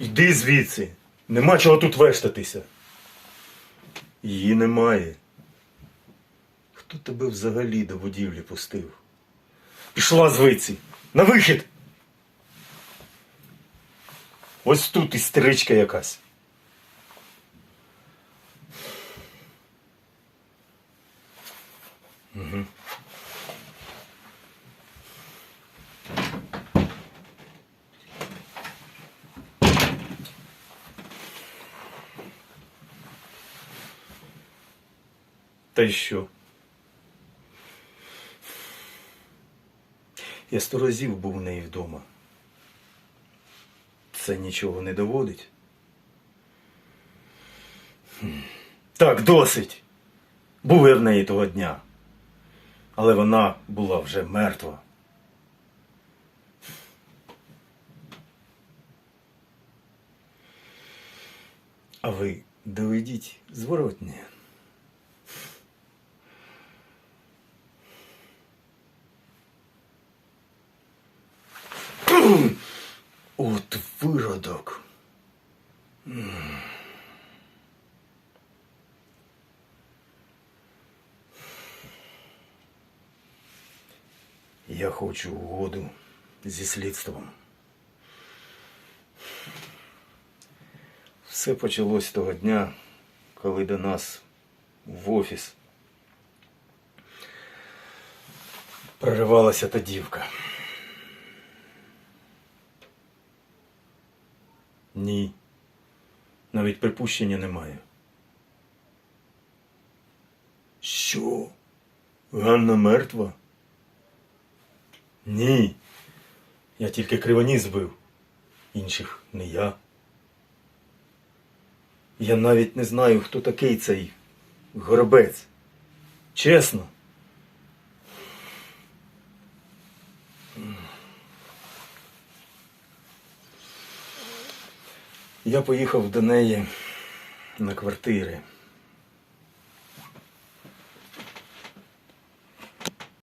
Йди звідси. Нема чого тут вештатися. Її немає. Хто тебе взагалі до будівлі пустив? Пішла звідси. На вихід. Ось тут істеричка якась. Та й що? Я сто разів був у неї вдома. Це нічого не доводить. Так, досить. Був я в неї того дня. Але вона була вже мертва. А ви доведіть зворотні. От виродок. Я хочу угоду зі слідством. Все почалось того дня, коли до нас в офіс проривалася та дівка. Ні. Навіть припущення немає. Що? Ганна мертва? Ні. Я тільки кривоніс збив. Інших не я. Я навіть не знаю, хто такий цей горобець. Чесно. Я поїхав до неї на квартири.